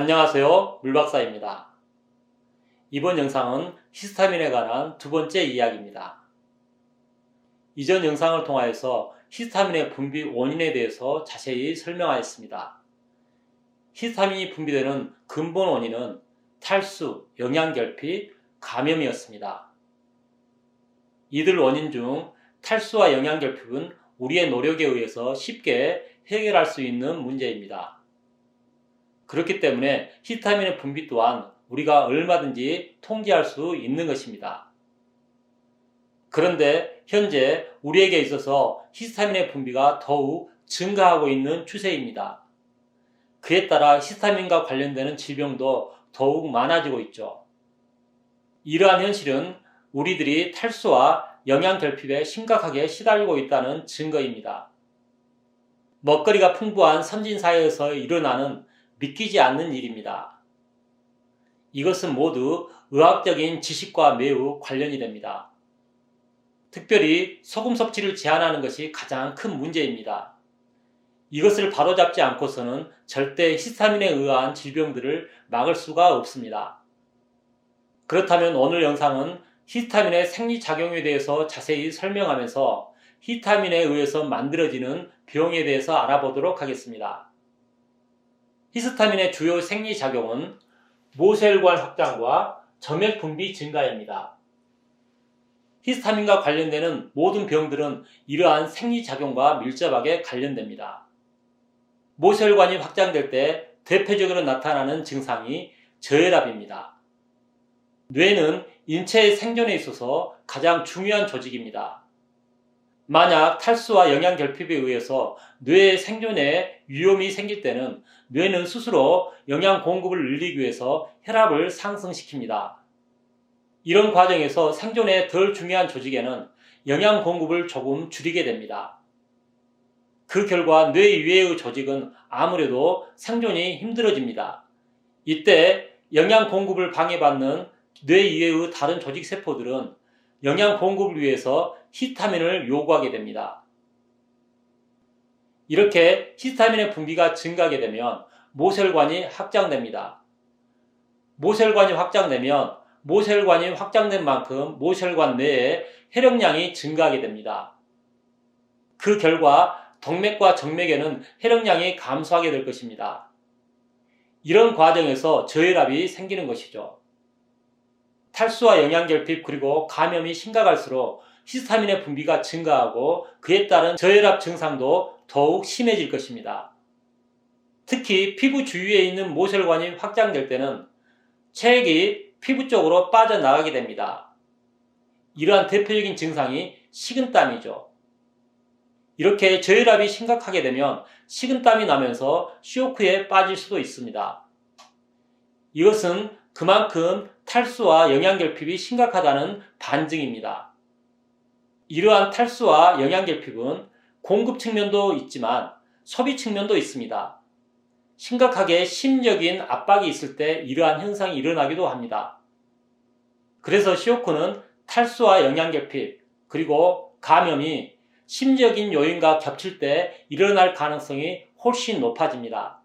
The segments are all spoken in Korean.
안녕하세요. 물박사입니다. 이번 영상은 히스타민에 관한 두 번째 이야기입니다. 이전 영상을 통하여서 히스타민의 분비 원인에 대해서 자세히 설명하였습니다. 히스타민이 분비되는 근본 원인은 탈수, 영양결핍, 감염이었습니다. 이들 원인 중 탈수와 영양결핍은 우리의 노력에 의해서 쉽게 해결할 수 있는 문제입니다. 그렇기 때문에 히스타민의 분비 또한 우리가 얼마든지 통제할 수 있는 것입니다. 그런데 현재 우리에게 있어서 히스타민의 분비가 더욱 증가하고 있는 추세입니다. 그에 따라 히스타민과 관련되는 질병도 더욱 많아지고 있죠. 이러한 현실은 우리들이 탈수와 영양 결핍에 심각하게 시달리고 있다는 증거입니다. 먹거리가 풍부한 선진사회에서 일어나는 믿기지 않는 일입니다. 이것은 모두 의학적인 지식과 매우 관련이 됩니다. 특별히 소금 섭취를 제한하는 것이 가장 큰 문제입니다. 이것을 바로잡지 않고서는 절대 히스타민에 의한 질병들을 막을 수가 없습니다. 그렇다면 오늘 영상은 히스타민의 생리작용에 대해서 자세히 설명하면서 히스타민에 의해서 만들어지는 병에 대해서 알아보도록 하겠습니다. 히스타민의 주요 생리작용은 모세혈관 확장과 점액 분비 증가입니다. 히스타민과 관련되는 모든 병들은 이러한 생리작용과 밀접하게 관련됩니다. 모세혈관이 확장될 때 대표적으로 나타나는 증상이 저혈압입니다. 뇌는 인체의 생존에 있어서 가장 중요한 조직입니다. 만약 탈수와 영양 결핍에 의해서 뇌의 생존에 위험이 생길 때는 뇌는 스스로 영양 공급을 늘리기 위해서 혈압을 상승시킵니다. 이런 과정에서 생존에 덜 중요한 조직에는 영양 공급을 조금 줄이게 됩니다. 그 결과 뇌 이외의 조직은 아무래도 생존이 힘들어집니다. 이때 영양 공급을 방해받는 뇌 이외의 다른 조직 세포들은 영양 공급을 위해서 히스타민을 요구하게 됩니다. 이렇게 히스타민의 분비가 증가하게 되면 모세혈관이 확장됩니다. 모세혈관이 확장되면 모세혈관이 확장된 만큼 모세혈관 내에 혈액량이 증가하게 됩니다. 그 결과 덕맥과 정맥에는 혈액량이 감소하게 될 것입니다. 이런 과정에서 저혈압이 생기는 것이죠. 탈수와 영양결핍 그리고 감염이 심각할수록 히스타민의 분비가 증가하고 그에 따른 저혈압 증상도 더욱 심해질 것입니다. 특히 피부 주위에 있는 모혈관이 확장될 때는 체액이 피부 쪽으로 빠져나가게 됩니다. 이러한 대표적인 증상이 식은땀이죠. 이렇게 저혈압이 심각하게 되면 식은땀이 나면서 쇼크에 빠질 수도 있습니다. 이것은 그만큼 탈수와 영양결핍이 심각하다는 반증입니다. 이러한 탈수와 영양결핍은 공급 측면도 있지만 소비 측면도 있습니다. 심각하게 심적인 압박이 있을 때 이러한 현상이 일어나기도 합니다. 그래서 시오크는 탈수와 영양결핍 그리고 감염이 심적인 요인과 겹칠 때 일어날 가능성이 훨씬 높아집니다.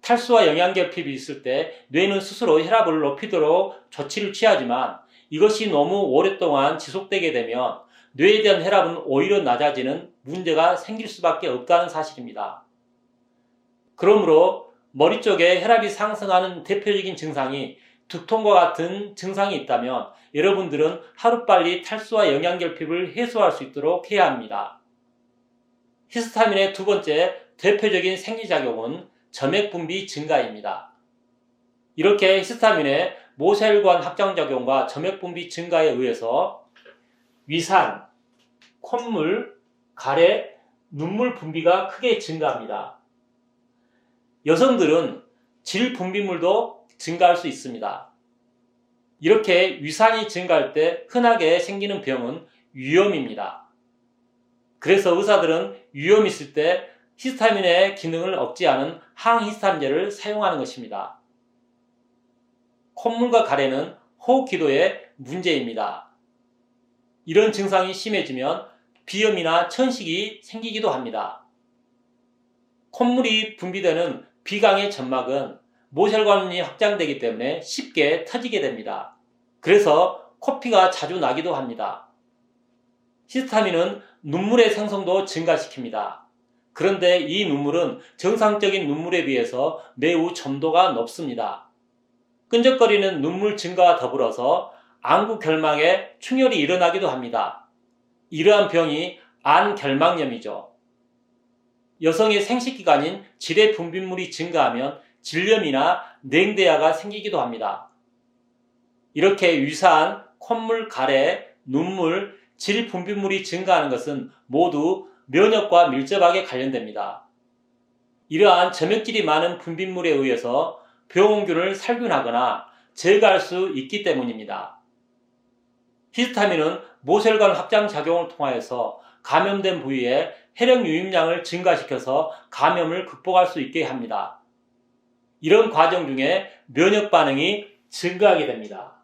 탈수와 영양결핍이 있을 때 뇌는 스스로 혈압을 높이도록 조치를 취하지만 이것이 너무 오랫동안 지속되게 되면 뇌에 대한 혈압은 오히려 낮아지는 문제가 생길 수밖에 없다는 사실입니다. 그러므로 머리 쪽에 혈압이 상승하는 대표적인 증상이 두통과 같은 증상이 있다면 여러분들은 하루빨리 탈수와 영양결핍을 해소할 수 있도록 해야 합니다. 히스타민의 두 번째 대표적인 생리작용은 점액 분비 증가입니다. 이렇게 히스타민의 모세혈관 확장 작용과 점액 분비 증가에 의해서 위산, 콧물, 가래, 눈물 분비가 크게 증가합니다. 여성들은 질 분비물도 증가할 수 있습니다. 이렇게 위산이 증가할 때 흔하게 생기는 병은 위염입니다. 그래서 의사들은 위염이 있을 때 히스타민의 기능을 억제하는 항히스타민제를 사용하는 것입니다. 콧물과 가래는 호흡 기도의 문제입니다. 이런 증상이 심해지면 비염이나 천식이 생기기도 합니다. 콧물이 분비되는 비강의 점막은 모혈관이 확장되기 때문에 쉽게 터지게 됩니다. 그래서 코피가 자주 나기도 합니다. 히스타민은 눈물의 생성도 증가시킵니다. 그런데 이 눈물은 정상적인 눈물에 비해서 매우 점도가 높습니다. 끈적거리는 눈물 증가와 더불어서 안구 결막에 충혈이 일어나기도 합니다. 이러한 병이 안결막염이죠. 여성의 생식기관인 질의 분비물이 증가하면 질염이나 냉대야가 생기기도 합니다. 이렇게 유사한 콧물, 가래, 눈물, 질 분비물이 증가하는 것은 모두 면역과 밀접하게 관련됩니다. 이러한 점액질이 많은 분비물에 의해서 병원균을 살균하거나 제거할 수 있기 때문입니다. 히스타민은 모혈관 확장 작용을 통하여서 감염된 부위에 혈액 유입량을 증가시켜서 감염을 극복할 수 있게 합니다. 이런 과정 중에 면역 반응이 증가하게 됩니다.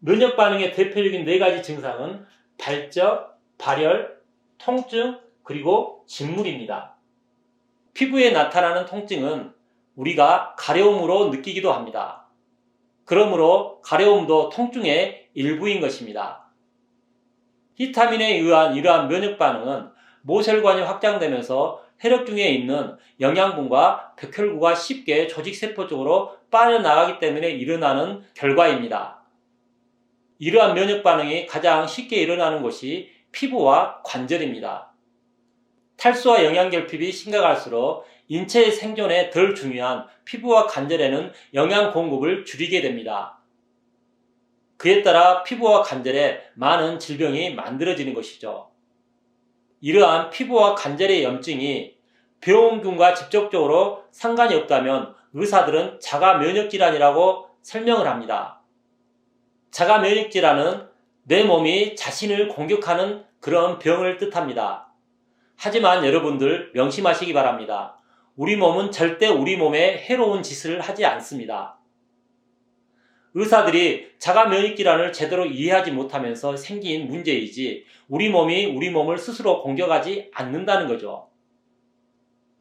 면역 반응의 대표적인 네 가지 증상은 발적, 발열, 통증, 그리고 진물입니다. 피부에 나타나는 통증은 우리가 가려움으로 느끼기도 합니다. 그러므로 가려움도 통증의 일부인 것입니다. 히타민에 의한 이러한 면역 반응은 모혈관이 확장되면서 혈액 중에 있는 영양분과 백혈구가 쉽게 조직세포 쪽으로 빠져나가기 때문에 일어나는 결과입니다. 이러한 면역 반응이 가장 쉽게 일어나는 곳이 피부와 관절입니다. 탈수와 영양결핍이 심각할수록 인체의 생존에 덜 중요한 피부와 관절에는 영양 공급을 줄이게 됩니다. 그에 따라 피부와 관절에 많은 질병이 만들어지는 것이죠. 이러한 피부와 관절의 염증이 병원균과 직접적으로 상관이 없다면 의사들은 자가 면역 질환이라고 설명을 합니다. 자가 면역 질환은 내 몸이 자신을 공격하는 그런 병을 뜻합니다. 하지만 여러분들 명심하시기 바랍니다. 우리 몸은 절대 우리 몸에 해로운 짓을 하지 않습니다. 의사들이 자가 면역 질환을 제대로 이해하지 못하면서 생긴 문제이지 우리 몸이 우리 몸을 스스로 공격하지 않는다는 거죠.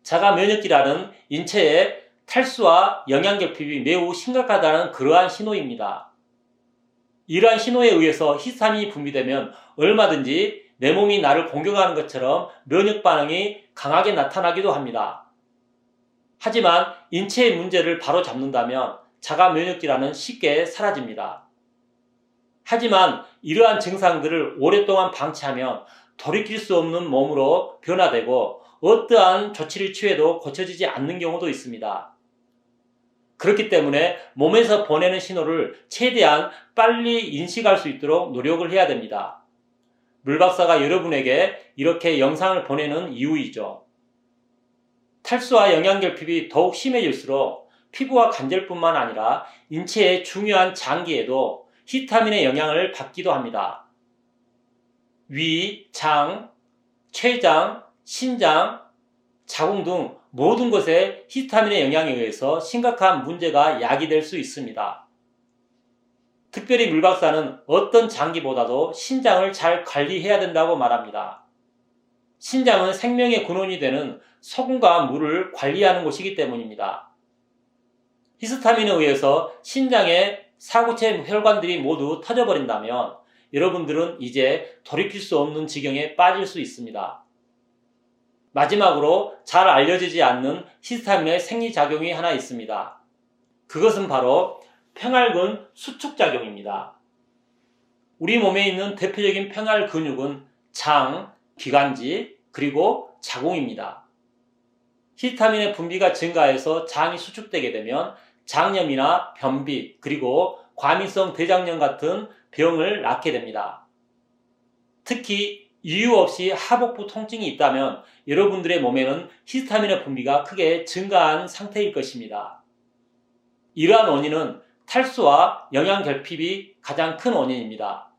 자가 면역 질환은 인체에 탈수와 영양 결핍이 매우 심각하다는 그러한 신호입니다. 이러한 신호에 의해서 히스타민이 분비되면 얼마든지 내 몸이 나를 공격하는 것처럼 면역 반응이 강하게 나타나기도 합니다. 하지만 인체의 문제를 바로 잡는다면 자가 면역 질환은 쉽게 사라집니다. 하지만 이러한 증상들을 오랫동안 방치하면 돌이킬 수 없는 몸으로 변화되고 어떠한 조치를 취해도 고쳐지지 않는 경우도 있습니다. 그렇기 때문에 몸에서 보내는 신호를 최대한 빨리 인식할 수 있도록 노력을 해야 됩니다. 물박사가 여러분에게 이렇게 영상을 보내는 이유이죠. 탈수와 영양결핍이 더욱 심해질수록 피부와 관절뿐만 아니라 인체의 중요한 장기에도 히타민의 영향을 받기도 합니다. 위, 장, 췌장, 신장, 자궁 등 모든 것에 히타민의 영향에 의해서 심각한 문제가 야기될 수 있습니다. 특별히 물박사는 어떤 장기보다도 신장을 잘 관리해야 된다고 말합니다. 신장은 생명의 근원이 되는 소금과 물을 관리하는 곳이기 때문입니다. 히스타민에 의해서 신장의 사구체 혈관들이 모두 터져버린다면 여러분들은 이제 돌이킬 수 없는 지경에 빠질 수 있습니다. 마지막으로 잘 알려지지 않는 히스타민의 생리작용이 하나 있습니다. 그것은 바로 평알근 수축작용입니다. 우리 몸에 있는 대표적인 평알 근육은 장, 기관지, 그리고 자궁입니다. 히스타민의 분비가 증가해서 장이 수축되게 되면 장염이나 변비, 그리고 과민성 대장염 같은 병을 낳게 됩니다. 특히 이유 없이 하복부 통증이 있다면 여러분들의 몸에는 히스타민의 분비가 크게 증가한 상태일 것입니다. 이러한 원인은 탈수와 영양결핍이 가장 큰 원인입니다.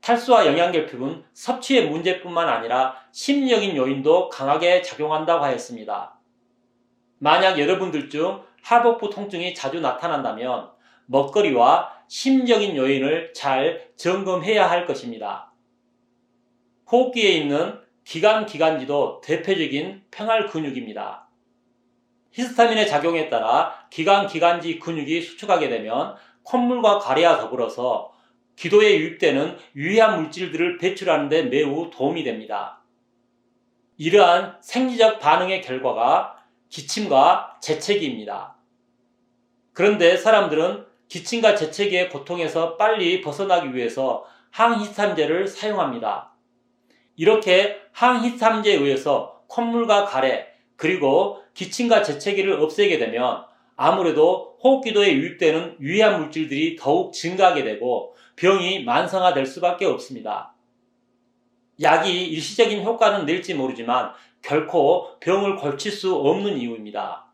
탈수와 영양결핍은 섭취의 문제뿐만 아니라 심리적인 요인도 강하게 작용한다고 하였습니다. 만약 여러분들 중 하복부 통증이 자주 나타난다면 먹거리와 심적인 요인을 잘 점검해야 할 것입니다. 호흡기에 있는 기관 기관지도 대표적인 평알 근육입니다. 히스타민의 작용에 따라 기관 기관지 근육이 수축하게 되면 콧물과 가래와 더불어서 기도에 유입되는 유해한 물질들을 배출하는 데 매우 도움이 됩니다. 이러한 생리적 반응의 결과가 기침과 재채기입니다. 그런데 사람들은 기침과 재채기의 고통에서 빨리 벗어나기 위해서 항히스탐제를 사용합니다. 이렇게 항히스탐제에 의해서 콧물과 가래 그리고 기침과 재채기를 없애게 되면 아무래도 호흡기도에 유입되는 유해한 물질들이 더욱 증가하게 되고 병이 만성화될 수밖에 없습니다. 약이 일시적인 효과는 낼지 모르지만 결코 병을 고칠 수 없는 이유입니다.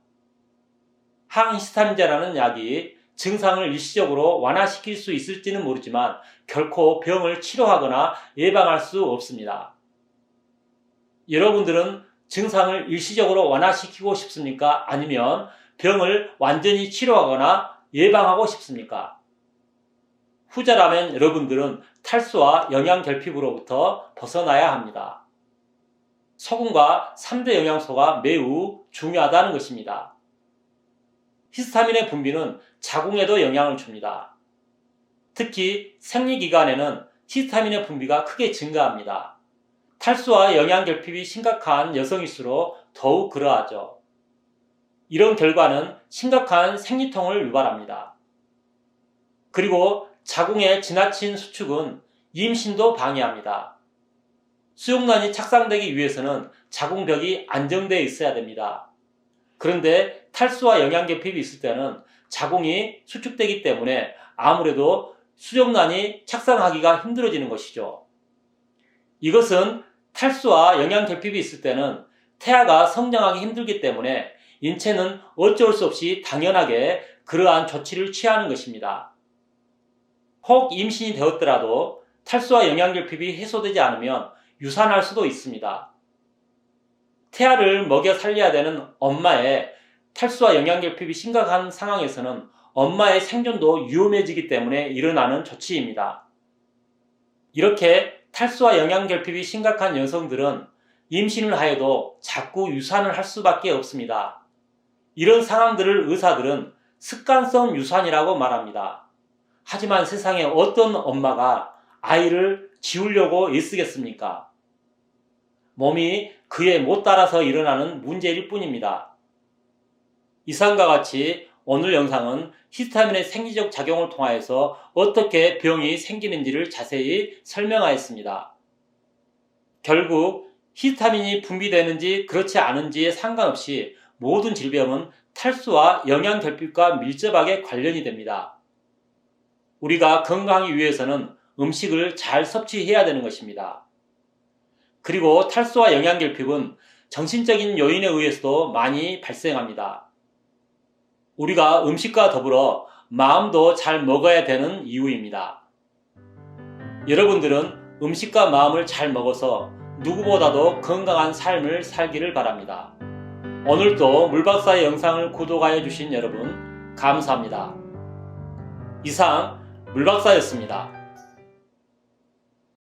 항히스타민제라는 약이 증상을 일시적으로 완화시킬 수 있을지는 모르지만 결코 병을 치료하거나 예방할 수 없습니다. 여러분들은 증상을 일시적으로 완화시키고 싶습니까? 아니면 병을 완전히 치료하거나 예방하고 싶습니까? 후자라면 여러분들은 탈수와 영양결핍으로부터 벗어나야 합니다. 소금과 3대 영양소가 매우 중요하다는 것입니다. 히스타민의 분비는 자궁에도 영향을 줍니다. 특히 생리기간에는 히스타민의 분비가 크게 증가합니다. 탈수와 영양결핍이 심각한 여성일수록 더욱 그러하죠. 이런 결과는 심각한 생리통을 유발합니다. 그리고 자궁의 지나친 수축은 임신도 방해합니다. 수용란이 착상되기 위해서는 자궁벽이 안정되어 있어야 됩니다. 그런데 탈수와 영양결핍이 있을 때는 자궁이 수축되기 때문에 아무래도 수정란이 착상하기가 힘들어지는 것이죠. 이것은 탈수와 영양 결핍이 있을 때는 태아가 성장하기 힘들기 때문에 인체는 어쩔 수 없이 당연하게 그러한 조치를 취하는 것입니다. 혹 임신이 되었더라도 탈수와 영양결핍이 해소되지 않으면 유산할 수도 있습니다. 태아를 먹여 살려야 되는 엄마의 탈수와 영양결핍이 심각한 상황에서는 엄마의 생존도 위험해지기 때문에 일어나는 조치입니다. 이렇게 탈수와 영양 결핍이 심각한 여성들은 임신을 하여도 자꾸 유산을 할 수밖에 없습니다. 이런 상황들을 의사들은 습관성 유산이라고 말합니다. 하지만 세상에 어떤 엄마가 아이를 지우려고 애쓰겠습니까? 몸이 그에 못 따라서 일어나는 문제일 뿐입니다. 이상과 같이 오늘 영상은 히스타민의 생리적 작용을 통하여서 어떻게 병이 생기는지를 자세히 설명하였습니다. 결국 히스타민이 분비되는지 그렇지 않은지에 상관없이 모든 질병은 탈수와 영양결핍과 밀접하게 관련이 됩니다. 우리가 건강하기 위해서는 음식을 잘 섭취해야 되는 것입니다. 그리고 탈수와 영양결핍은 정신적인 요인에 의해서도 많이 발생합니다. 우리가 음식과 더불어 마음도 잘 먹어야 되는 이유입니다. 여러분들은 음식과 마음을 잘 먹어서 누구보다도 건강한 삶을 살기를 바랍니다. 오늘도 물박사의 영상을 구독하여 주신 여러분 감사합니다. 이상 물박사였습니다.